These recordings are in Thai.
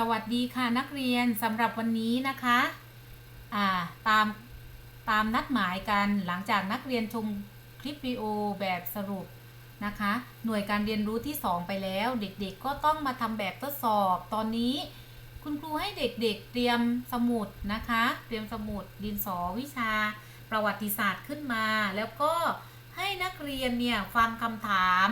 สวัสดีค่ะนักเรียนสำหรับวันนี้นะคะอ่าตามตามนัดหมายกันหลังจากนักเรียนชมคลิปวิดีโอแบบสรุปนะคะ หน่วยการเรียนรู้ที่ 2 ไปแล้ว เด็กๆก็ต้องมาทำแบบทดสอบตอนนี้ คุณครูให้เด็กๆ เตรียมสมุดนะคะ เตรียมสมุดดินสอวิชา ประวัติศาสตร์ขึ้นมา แล้วก็ให้นักเรียนเนี่ยฟังคำถาม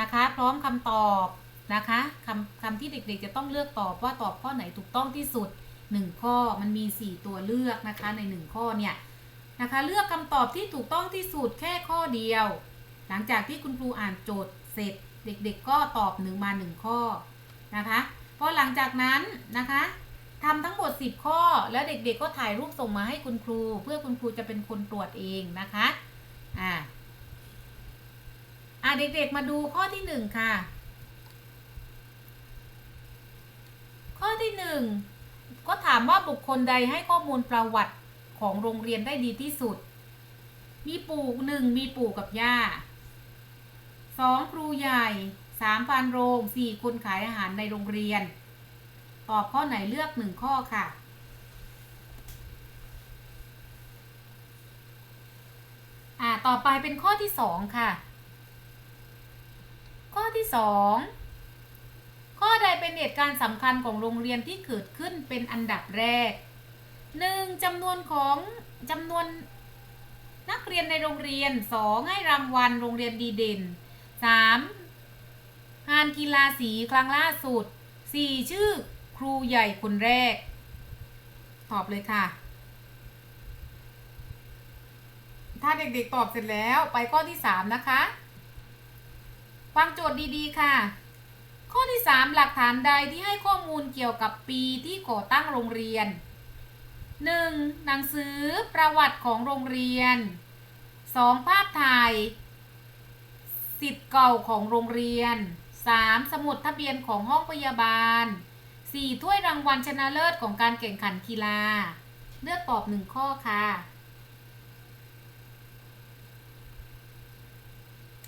นะคะ พร้อมคำตอบ นะคะคำคำที่เด็กๆจะต้องเลือกตอบว่าตอบข้อไหนถูกต้องที่สุด 1 ข้อมันมี 4 ตัวเลือกนะคะใน 1 ข้อเนี่ยนะคะเลือกคำตอบที่ถูกต้องที่สุดแค่ข้อเดียว หลังจากที่คุณครูอ่านโจทย์เสร็จ เด็กๆก็ตอบหนึ่งมา1ข้อนะคะพอหลังจากนั้นนะคะทำทั้งหมด 10 ข้อ แล้วเด็กๆก็ถ่ายรูปส่งมาให้คุณครู เพื่อคุณครูจะเป็นคนตรวจเองนะคะอ่าอ่าเด็กๆมาดูข้อที่ 1 ค่ะ ข้อ ที่หนึ่งก็ถามว่าบุคคลใดให้ข้อมูลประวัติของโรงเรียนได้ดีที่สุด มีปู่หนึ่งมีปู่กับย่าสองครูใหญ่สามพันโรงสี่คนขายอาหารในโรงเรียน ตอบข้อไหนเลือกหนึ่งข้อค่ะอ่าต่อไปเป็นข้อที่สองค่ะ ข้อที่สอง ข้อใดเป็นเหตุการณ์สำคัญของโรงเรียนที่เกิดขึ้นเป็นอันดับแรก 1. จำนวนของจำนวนนักเรียนในโรงเรียน 2. ให้รางวัลโรงเรียนดีเด่น 3. งานกีฬาสีครั้งล่าสุด 4. ชื่อครูใหญ่คนแรก ตอบเลยค่ะ ถ้าเด็กๆตอบเสร็จแล้วไปข้อที่ 3 นะคะ ฟังโจทย์ดีๆค่ะ ข้อที่ 3 หลักฐานใดที่ให้ข้อมูลเกี่ยวกับปีที่ก่อตั้งโรงเรียน 1. หนังสือประวัติของโรงเรียน 2. ภาพถ่ายสิทธิ์เก่าของโรงเรียน 3. สมุดทะเบียนของห้องพยาบาล 4. ถ้วยรางวัลชนะเลิศของการแข่งขันกีฬา เลือกตอบ1ข้อค่ะ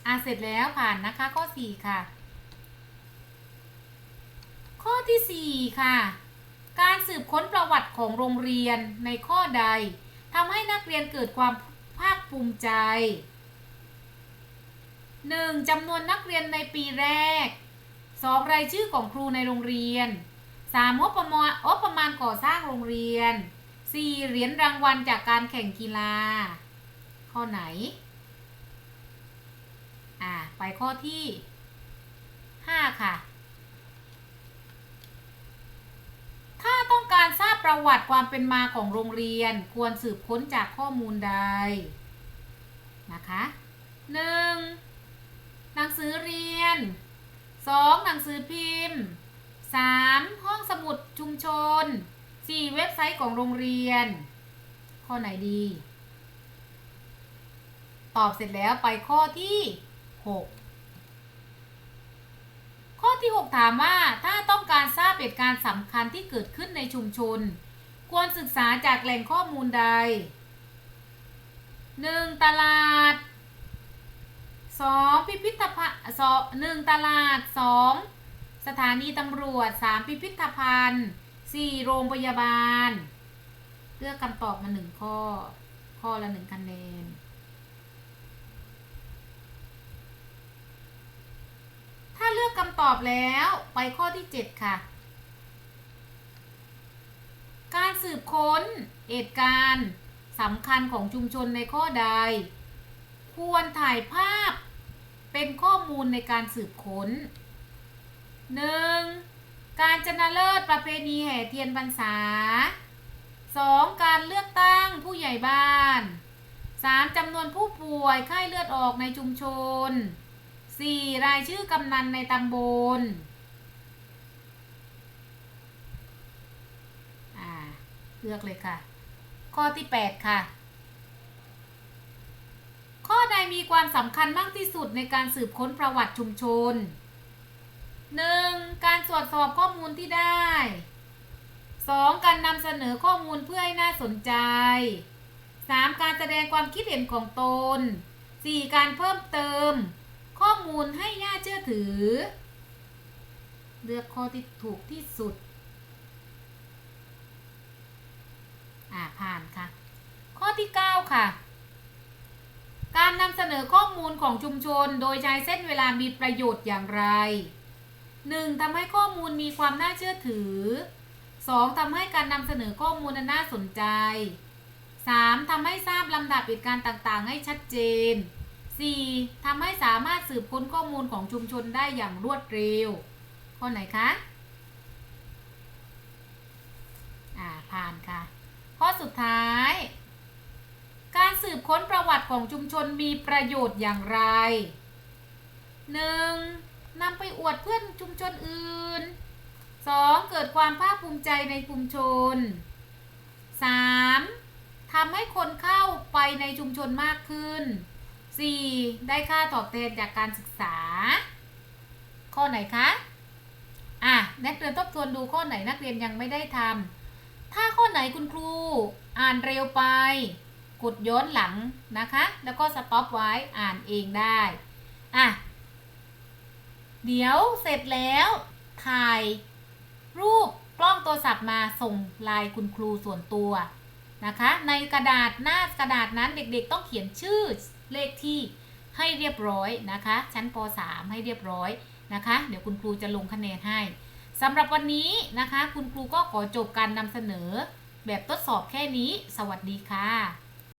อะเสร็จแล้วผ่านนะคะข้อ 4 ค่ะ ที่ 4 ค่ะ การสืบค้นประวัติของโรงเรียนในข้อใดทำให้นักเรียนเกิดความภาคภูมิใจ 1. จำนวนนักเรียนในปีแรก 2. รายชื่อของครูในโรงเรียน 3. งบประมาณงบประมาณก่อสร้างโรงเรียน 4. เหรียญรางวัลจากการแข่งกีฬา ข้อไหน อ่า ไปข้อที่ 5 ค่ะ ถ้าต้อง การทราบประวัติความเป็นมาของโรงเรียน ควรสืบค้นจากข้อมูลใดนะคะ 1. หนังสือเรียน 2. หนังสือพิมพ์ 3. ห้องสมุดชุมชน 4. เว็บไซต์ของโรงเรียน ข้อไหนดี ตอบเสร็จแล้วไปข้อที่ 6 ข้อที่ 6 ถามว่าถ้าต้องการ ตุการณ์สำคัญที่เกิดขึ้นในชุมชน ควรศึกษาจากแหล่งข้อมูลใด 1. ตลาด 2. พิพิธภัณฑ์หนึ่งตลาด 2. สถานีตำรวจ 3. พิพิธภัณฑ์ 4. โรงพยาบาล เลือกคำตอบมาหนึ่งข้อ ข้อละหนึ่งคะแนนถ้าเลือกคำตอบแล้วไปข้อที่ 7 ค่ะ การ สืบค้นเหตุการณ์สำคัญของชุมชนในข้อใด ควรถ่ายภาพเป็นข้อมูลในการสืบค้น 1. การชนะเลิศประเพณีแห่เทียนพรรษา 2. การเลือกตั้งผู้ใหญ่บ้าน 3. จำนวนผู้ป่วยไข้เลือดออกในชุมชน 4. รายชื่อกำนันในตำบล อ่า เลือกเลยค่ะ ข้อที่ 8 ค่ะ ข้อใดมีความสำคัญมากที่สุดในการสืบค้นประวัติชุมชน 1. การตรวจสอบข้อมูลที่ได้ 2. การนำเสนอข้อมูลเพื่อให้น่าสนใจ 3. การแสดงความคิดเห็นของตน 4. การเพิ่มเติม ข้อมูลให้น่าเชื่อถือ เลือกข้อที่ถูกที่สุด ผ่านค่ะ ข้อที่ 9 ค่ะ การนำเสนอข้อมูลของชุมชนโดยใช้เส้นเวลามีประโยชน์อย่างไร 1. ทำให้ข้อมูลมีความน่าเชื่อถือ 2. ทำให้การนำเสนอข้อมูลนั้นน่าสนใจ 3. ทำให้ทราบลำดับเหตุการณ์ต่างๆ ให้ชัดเจน 4. ทำให้สามารถสืบค้นข้อมูลของชุมชนได้อย่างรวดเร็ว ข้อไหนคะ อ่า ผ่านค่ะ ข้อสุดท้าย การสืบค้นประวัติของชุมชนมีประโยชน์อย่างไร 1. นำไปอวดเพื่อนชุมชนอื่น 2. เกิดความภาคภูมิใจในชุมชน 3. ทำให้คนเข้าไปในชุมชนมากขึ้น 4. ได้ค่าตอบแทนจากการศึกษา ข้อไหนคะ อะ นักเรียนทบทวนดูข้อไหนนักเรียนยังไม่ได้ทำ ถ้าข้อไหนคุณครูอ่านเร็วไป กดย้อนหลังนะคะ แล้วก็สต็อปไว้อ่านเองได้อะเดี๋ยวเสร็จแล้วถ่ายรูปกล้องโทรศัพท์มาส่งลน์คุณครูส่วนตัวนะคะ ในกระดาษหน้ากระดาษนั้นเด็กๆ ต้องเขียนชื่อเลขที่ให้เรียบร้อยนะคะ ชั้นป .3 ให้เรียบร้อยนะคะ เดี๋ยวคุณครูจะลงคะแนนให้ สำหรับวันนี้นะคะ คุณครูก็ขอจบการนำเสนอแบบทดสอบแค่นี้ สวัสดีค่ะ